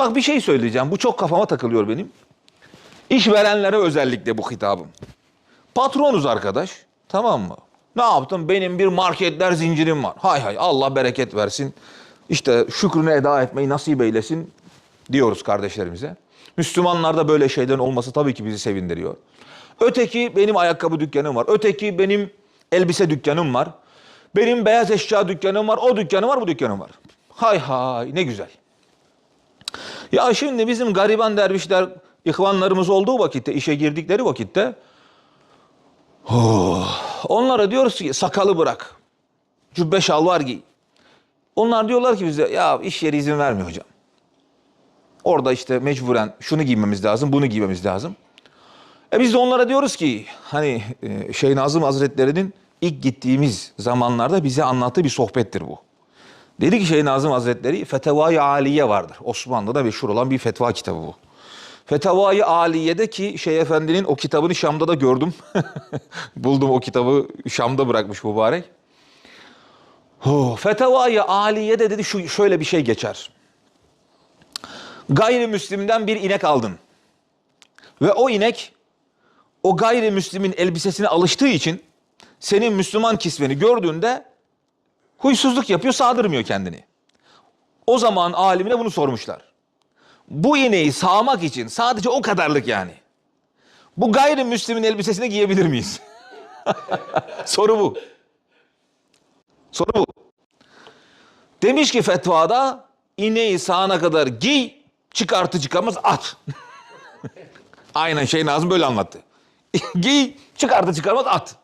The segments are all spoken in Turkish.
Bak bir şey söyleyeceğim. Bu çok kafama takılıyor benim. İşverenlere özellikle bu hitabım. Patronuz arkadaş. Tamam mı? Ne yaptım? Benim bir marketler zincirim var. Hay hay Allah bereket versin. İşte şükrünü eda etmeyi nasip eylesin diyoruz kardeşlerimize. Müslümanlarda böyle şeylerin olması tabii ki bizi sevindiriyor. Öteki benim ayakkabı dükkanım var. Öteki benim elbise dükkanım var. Benim beyaz eşya dükkanım var. O dükkanım var, bu dükkanım var. Hay hay ne güzel. Ya şimdi bizim gariban dervişler, ihvanlarımız olduğu vakitte, işe girdikleri vakitte oh, onlara diyoruz ki sakalı bırak. Cübbe şalvar giy. Onlar diyorlar ki bize ya iş yeri izin vermiyor hocam. Orada işte mecburen şunu giymemiz lazım, bunu giymemiz lazım. E biz de onlara diyoruz ki hani e, Şeyh Nazım Hazretleri'nin ilk gittiğimiz zamanlarda bize anlattığı bir sohbettir bu. Dedi ki Şeyh Nazım Hazretleri Fetevai Aliye vardır. Osmanlı'da meşhur olan bir fetva kitabı bu. Fetevai Aliye'de ki Şeyh Efendi'nin o kitabını Şam'da da gördüm. Buldum o kitabı Şam'da bırakmış mübarek. Oh, Fetevai Aliye'de dedi şu şöyle bir şey geçer. Gayrimüslimden bir inek aldın. Ve o inek o gayrimüslimin elbisesine alıştığı için senin Müslüman kisveni gördüğünde huysuzluk yapıyor, sağdırmıyor kendini. O zaman alimine bunu sormuşlar. Bu ineği sağmak için sadece o kadarlık yani. Bu gayrimüslimin elbisesini giyebilir miyiz? Soru bu. Soru bu. Demiş ki fetvada ineği sağana kadar giy, çıkartı çıkamaz at. Aynen şey Nazım böyle anlattı. giy, çıkartı çıkarmaz at.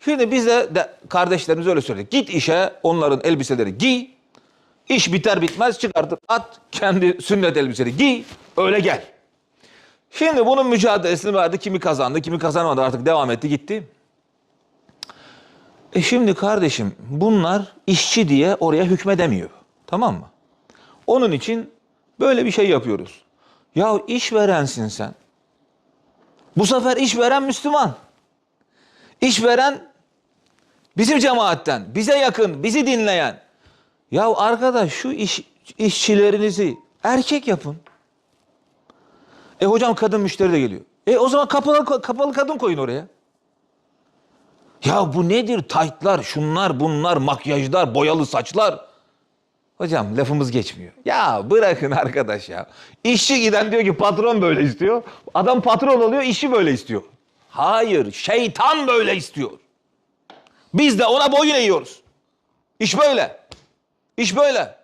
Şimdi biz de, de kardeşlerimiz öyle söyledik. Git işe onların elbiseleri giy. İş biter bitmez çıkartıp at. Kendi sünnet elbiseni giy. Öyle gel. Şimdi bunun mücadelesini verdi. Kimi kazandı, kimi kazanamadı artık devam etti gitti. E şimdi kardeşim bunlar işçi diye oraya hükmedemiyor. Tamam mı? Onun için böyle bir şey yapıyoruz. Ya işverensin sen. Bu sefer işveren Müslüman. İşveren bizim cemaatten, bize yakın, bizi dinleyen. Ya arkadaş şu iş, işçilerinizi erkek yapın. E hocam kadın müşteri de geliyor. E o zaman kapalı, kapalı kadın koyun oraya. Ya bu nedir? Taytlar, şunlar, bunlar, makyajlar, boyalı saçlar. Hocam lafımız geçmiyor. Ya bırakın arkadaş ya. İşçi giden diyor ki patron böyle istiyor. Adam patron oluyor, işçi böyle istiyor. Hayır, şeytan böyle istiyor. Biz de ona boyun eğiyoruz. İş böyle. İş böyle.